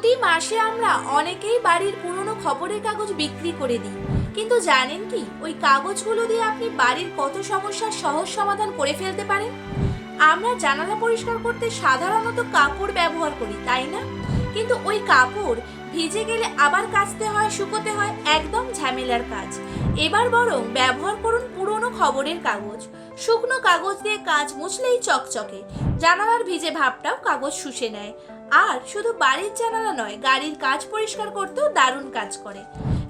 প্রতি মাসে আমরা অনেকেই বাড়ির পুরনো খবরের কাগজ বিক্রি করে দিই। কিন্তু জানেন কি, ওই কাগজগুলো দিয়ে আপনি বাড়ির কত সমস্যার সহজ সমাধান করে ফেলতে পারেন? আমরা জানালা পরিষ্কার করতে সাধারণত কাপড় ব্যবহার করি, তাই না? কিন্তু ওই কাপড় ভিজে গেলে আবার কাচতে হয়, শুকোতে হয়, একদম ঝামেলার কাজ। এবার বরং ব্যবহার করুন পুরনো খবরের কাগজ। শুকনো কাগজ দিয়ে কাজ মুছলেই চকচকে। জানালার ভিজে ভাবটাও কাগজ শুষে নেয়। আর শুধু বাড়ির জানালা নয়, গাড়ির কাজ পরিষ্কার করতেও দারুণ কাজ করে।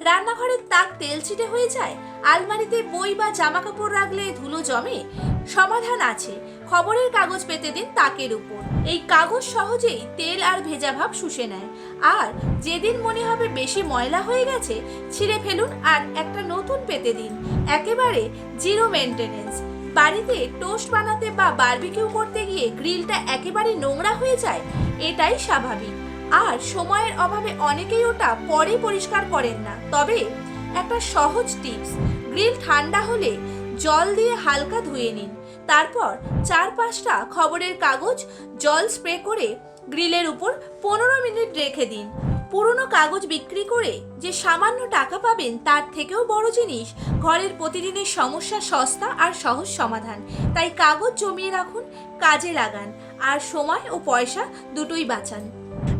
রান্নাঘরের তাক তেল ছিটে হয়ে যায়, আলমারিতে বই বা জামা কাপড় রাখলে ধুলো জমে। সমাধান আছে, খবরের কাগজ পেতে দিন তাকের উপর। এই কাগজ সহজেই তেল আর ভেজা ভাব শুষে নেয়। আর যেদিন মনে হবে বেশি ময়লা হয়ে গেছে, ছিঁড়ে ফেলুন আর একটা নতুন পেতে দিন। একেবারে জিরো মেনটেনেন্স। বাড়িতে টোস্ট বানাতে বা বারবিকিউ করতে গিয়ে গ্রিলটা একেবারে নোংরা হয়ে যায়, এটাই স্বাভাবিক। আর সময়ের অভাবে অনেকেই ওটা পরে পরিষ্কার করেন না। তবে একটা সহজ টিপস, গ্রিল ঠান্ডা হলে জল দিয়ে হালকা ধুয়ে নিন। তারপর চার পাঁচটা খবরের কাগজ জল স্প্রে করে গ্রিলের উপর পনেরো মিনিট রেখে দিন। পুরনো কাগজ বিক্রি করে যে সামান্য টাকা পাবেন তার থেকেও বড় জিনিস, ঘরের প্রতিদিনের সমস্যা সস্তা আর সহজ সমাধান। তাই কাগজ জমিয়ে রাখুন, কাজে লাগান, আর সময় ও পয়সা দুটোই বাঁচান।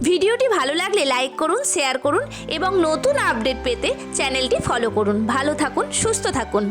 ভিডিওটি ভালো লাগলে লাইক করুন, শেয়ার করুন এবং নতুন আপডেট পেতে চ্যানেলটি ফলো করুন। ভালো থাকুন, সুস্থ থাকুন।